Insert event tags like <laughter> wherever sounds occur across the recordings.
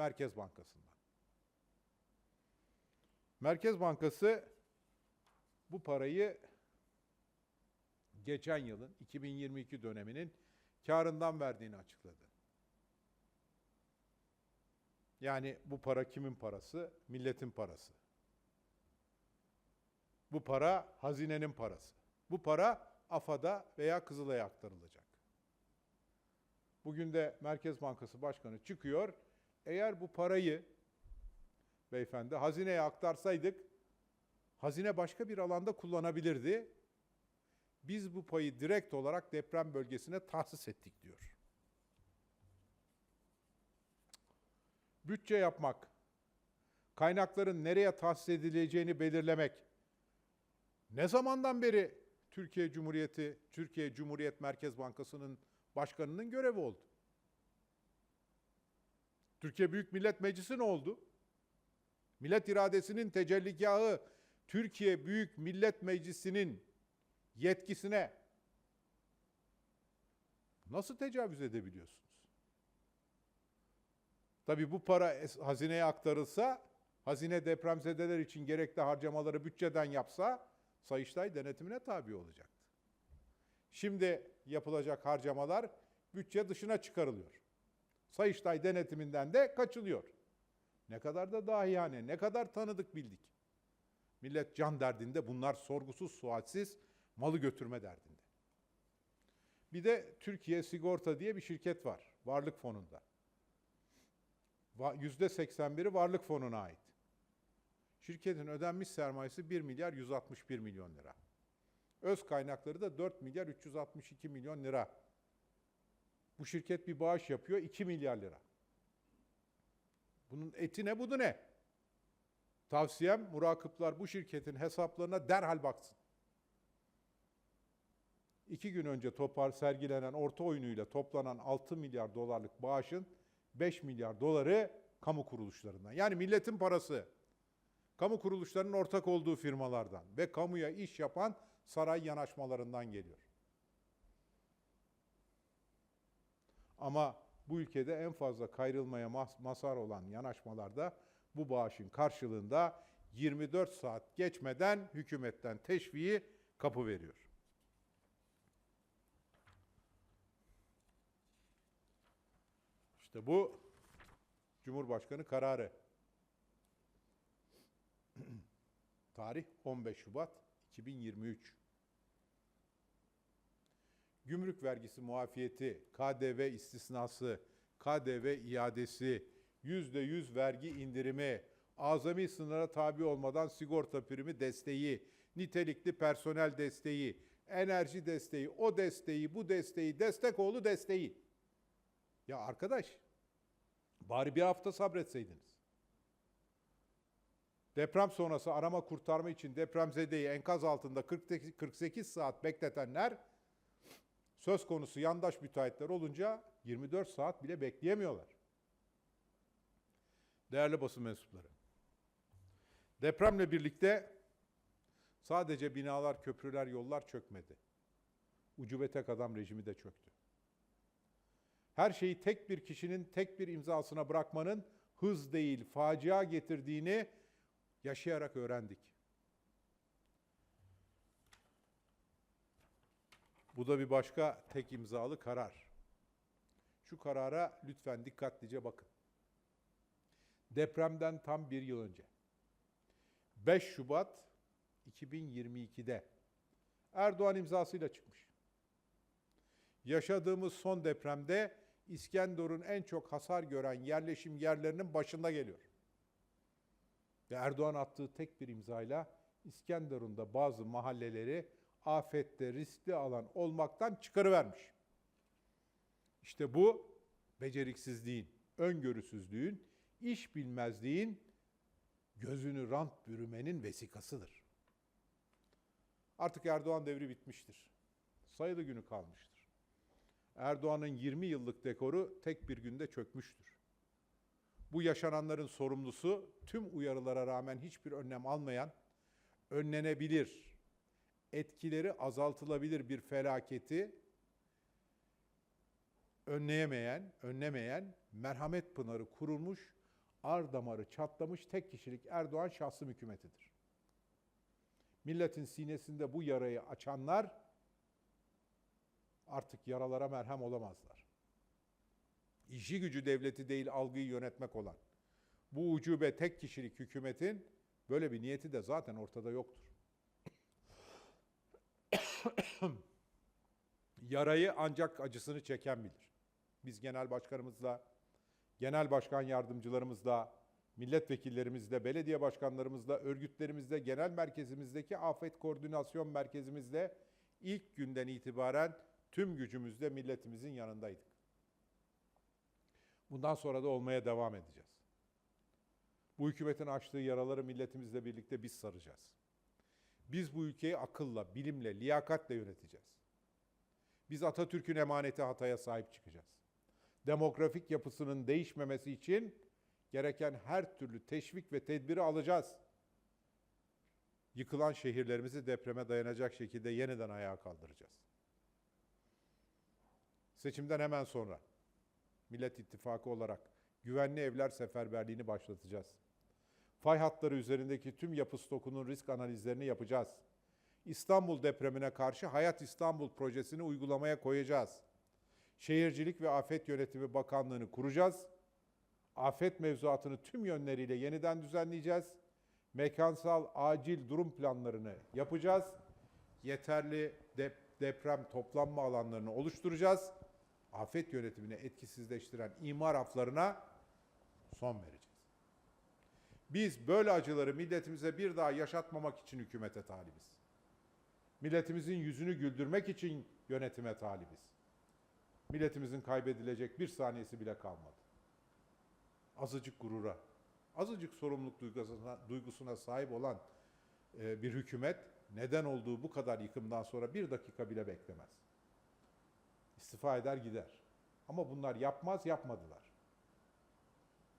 Merkez Bankası'ndan. Merkez Bankası bu parayı geçen yılın 2022 döneminin karından verdiğini açıkladı. Yani bu para kimin parası? Milletin parası. Bu para hazinenin parası. Bu para AFAD'a veya Kızılay'a aktarılacak. Bugün de Merkez Bankası Başkanı çıkıyor. Eğer bu parayı beyefendi hazineye aktarsaydık hazine başka bir alanda kullanabilirdi. Biz bu payı direkt olarak deprem bölgesine tahsis ettik diyor. Bütçe yapmak, kaynakların nereye tahsis edileceğini belirlemek. Ne zamandan beri Türkiye Cumhuriyeti, Türkiye Cumhuriyet Merkez Bankası'nın başkanının görevi oldu? Türkiye Büyük Millet Meclisi ne oldu? Millet iradesinin tecelligahı Türkiye Büyük Millet Meclisi'nin yetkisine nasıl tecavüz edebiliyorsunuz? Tabii bu para hazineye aktarılsa, hazine depremzedeler için gerekli harcamaları bütçeden yapsa, Sayıştay denetimine tabi olacaktı. Şimdi yapılacak harcamalar bütçe dışına çıkarılıyor. Sayıştay denetiminden de kaçılıyor. Ne kadar da dahiyane, ne kadar tanıdık bildik. Millet can derdinde, bunlar sorgusuz sualsiz malı götürme derdinde. Bir de Türkiye Sigorta diye bir şirket var, Varlık Fonu'nda. Va- %81'i Varlık Fonu'na ait. Şirketin ödenmiş sermayesi 1 milyar 161 milyon lira. Öz kaynakları da 4 milyar 362 milyon lira. Bu şirket bir bağış yapıyor 2 milyar lira. Bunun eti ne budu ne? Tavsiyem murakıplar bu şirketin hesaplarına derhal baksın. İki gün önce topar sergilenen orta oyunuyla toplanan 6 milyar dolarlık bağışın 5 milyar doları kamu kuruluşlarından. Yani milletin parası. Kamu kuruluşlarının ortak olduğu firmalardan ve kamuya iş yapan saray yanaşmalarından geliyor. Ama bu ülkede en fazla kayrılmaya masar olan yanaşmalarda bu bağışın karşılığında 24 saat geçmeden hükümetten teşviği kapı veriyor. İşte bu Cumhurbaşkanı kararı. <clears throat> Tarih 15 Şubat 2023. Gümrük vergisi muafiyeti, KDV istisnası, KDV iadesi, %100 vergi indirimi, azami sınıra tabi olmadan sigorta primi desteği, nitelikli personel desteği, enerji desteği, o desteği, bu desteği, destek oğlu desteği. Ya arkadaş, bari bir hafta sabretseydiniz. Deprem sonrası arama kurtarma için depremzedeyi enkaz altında 48 48 saat bekletenler söz konusu yandaş müteahhitler olunca 24 saat bile bekleyemiyorlar. Değerli basın mensupları. Depremle birlikte sadece binalar, köprüler, yollar çökmedi. Ucube tek adam rejimi de çöktü. Her şeyi tek bir kişinin tek bir imzasına bırakmanın hız değil, facia getirdiğini yaşayarak öğrendik. Bu da bir başka tek imzalı karar. Şu karara lütfen dikkatlice bakın. Depremden tam bir yıl önce. 5 Şubat 2022'de Erdoğan imzasıyla çıkmış. Yaşadığımız son depremde İskenderun en çok hasar gören yerleşim yerlerinin başında geliyor. Ve Erdoğan attığı tek bir imzayla İskenderun'da bazı mahalleleri afette riskli alan olmaktan çıkarıvermiş. İşte bu beceriksizliğin, öngörüsüzlüğün, iş bilmezliğin, gözünü rant bürümenin vesikasıdır. Artık Erdoğan devri bitmiştir. Sayılı günü kalmıştır. Erdoğan'ın 20 yıllık dekoru tek bir günde çökmüştür. Bu yaşananların sorumlusu tüm uyarılara rağmen hiçbir önlem almayan, önlenebilir, etkileri azaltılabilir bir felaketi önleyemeyen, önlemeyen merhamet pınarı kurulmuş ar damarı çatlamış tek kişilik Erdoğan şahsım hükümetidir. Milletin sinesinde bu yarayı açanlar artık yaralara merhem olamazlar. İşi gücü devleti değil algıyı yönetmek olan bu ucube tek kişilik hükümetin böyle bir niyeti de zaten ortada yoktur. <coughs> Yarayı ancak acısını çeken bilir. Biz genel başkanımızla, genel başkan yardımcılarımızla, milletvekillerimizle, belediye başkanlarımızla, örgütlerimizle, genel merkezimizdeki afet koordinasyon merkezimizle ilk günden itibaren tüm gücümüzle milletimizin yanındaydık. Bundan sonra da olmaya devam edeceğiz. Bu hükümetin açtığı yaraları milletimizle birlikte biz saracağız. Biz bu ülkeyi akılla, bilimle, liyakatle yöneteceğiz. Biz Atatürk'ün emaneti Hatay'a sahip çıkacağız. Demografik yapısının değişmemesi için gereken her türlü teşvik ve tedbiri alacağız. Yıkılan şehirlerimizi depreme dayanacak şekilde yeniden ayağa kaldıracağız. Seçimden hemen sonra Millet İttifakı olarak güvenli evler seferberliğini başlatacağız. Fay hatları üzerindeki tüm yapı stokunun risk analizlerini yapacağız. İstanbul depremine karşı Hayat İstanbul projesini uygulamaya koyacağız. Şehircilik ve Afet Yönetimi Bakanlığı'nı kuracağız. Afet mevzuatını tüm yönleriyle yeniden düzenleyeceğiz. Mekansal acil durum planlarını yapacağız. Yeterli dep- deprem toplanma alanlarını oluşturacağız. Afet yönetimini etkisizleştiren imar aflarına son vereceğiz. Biz böyle acıları milletimize bir daha yaşatmamak için hükümete talibiz. Milletimizin yüzünü güldürmek için yönetime talibiz. Milletimizin kaybedilecek bir saniyesi bile kalmadı. Azıcık gurura, azıcık sorumluluk duygusuna, duygusuna sahip olan e, bir hükümet neden olduğu bu kadar yıkımdan sonra bir dakika bile beklemez. İstifa eder gider. Ama bunlar yapmaz, yapmadılar.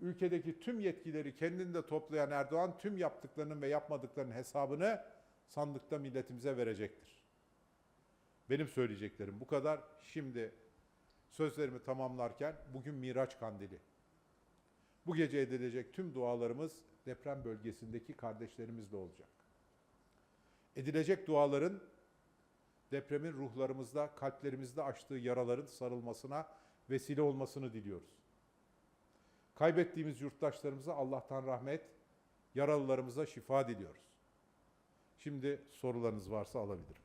Ülkedeki tüm yetkileri kendinde toplayan Erdoğan tüm yaptıklarının ve yapmadıklarının hesabını sandıkta milletimize verecektir. Benim söyleyeceklerim bu kadar. Şimdi sözlerimi tamamlarken bugün Miraç Kandili. Bu gece edilecek tüm dualarımız deprem bölgesindeki kardeşlerimizle olacak. Edilecek duaların depremin ruhlarımızda, kalplerimizde açtığı yaraların sarılmasına vesile olmasını diliyoruz. Kaybettiğimiz yurttaşlarımıza Allah'tan rahmet, yaralılarımıza şifa diliyoruz. Şimdi sorularınız varsa alabilirim.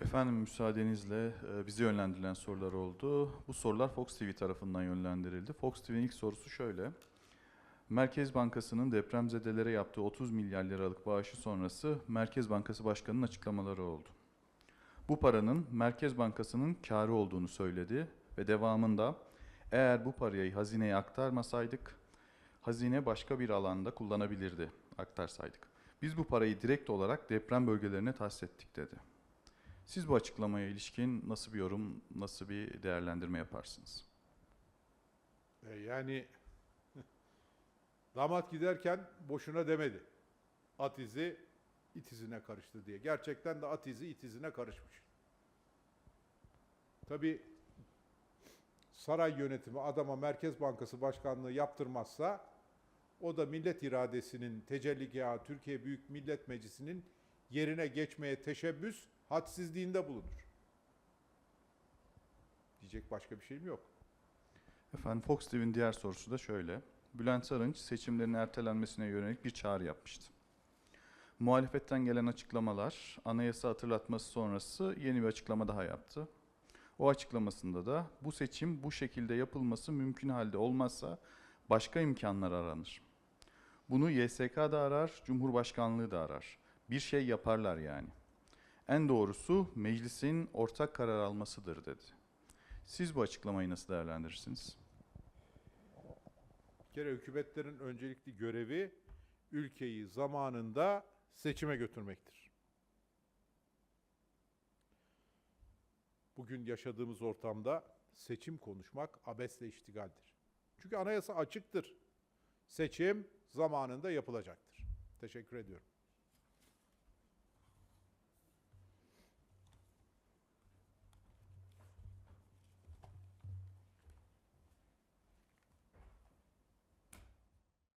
Efendim müsaadenizle e, bize yönlendirilen sorular oldu. Bu sorular Fox TV tarafından yönlendirildi. Fox TV'nin ilk sorusu şöyle. Merkez Bankası'nın depremzedelere yaptığı 30 milyar liralık bağışı sonrası Merkez Bankası Başkanı'nın açıklamaları oldu. Bu paranın Merkez Bankası'nın karı olduğunu söyledi ve devamında eğer bu parayı hazineye aktarmasaydık hazine başka bir alanda kullanabilirdi aktarsaydık. Biz bu parayı direkt olarak deprem bölgelerine tahsis ettik dedi. Siz bu açıklamaya ilişkin nasıl bir yorum, nasıl bir değerlendirme yaparsınız? E, yani <laughs> damat giderken boşuna demedi. At izi it izine karıştı diye. Gerçekten de at izi it izine karışmış. Tabii saray yönetimi adama Merkez Bankası Başkanlığı yaptırmazsa o da millet iradesinin tecelligahı Türkiye Büyük Millet Meclisi'nin yerine geçmeye teşebbüs hadsizliğinde bulunur. Diyecek başka bir şeyim yok. Efendim Fox TV'nin diğer sorusu da şöyle. Bülent Sarınç seçimlerin ertelenmesine yönelik bir çağrı yapmıştı. Muhalefetten gelen açıklamalar, anayasa hatırlatması sonrası yeni bir açıklama daha yaptı. O açıklamasında da bu seçim bu şekilde yapılması mümkün halde olmazsa başka imkanlar aranır. Bunu YSK da arar, Cumhurbaşkanlığı da arar. Bir şey yaparlar yani. En doğrusu meclisin ortak karar almasıdır dedi. Siz bu açıklamayı nasıl değerlendirirsiniz? Bir kere hükümetlerin öncelikli görevi ülkeyi zamanında seçime götürmektir. Bugün yaşadığımız ortamda seçim konuşmak abesle iştigaldir. Çünkü anayasa açıktır. Seçim zamanında yapılacaktır. Teşekkür ediyorum.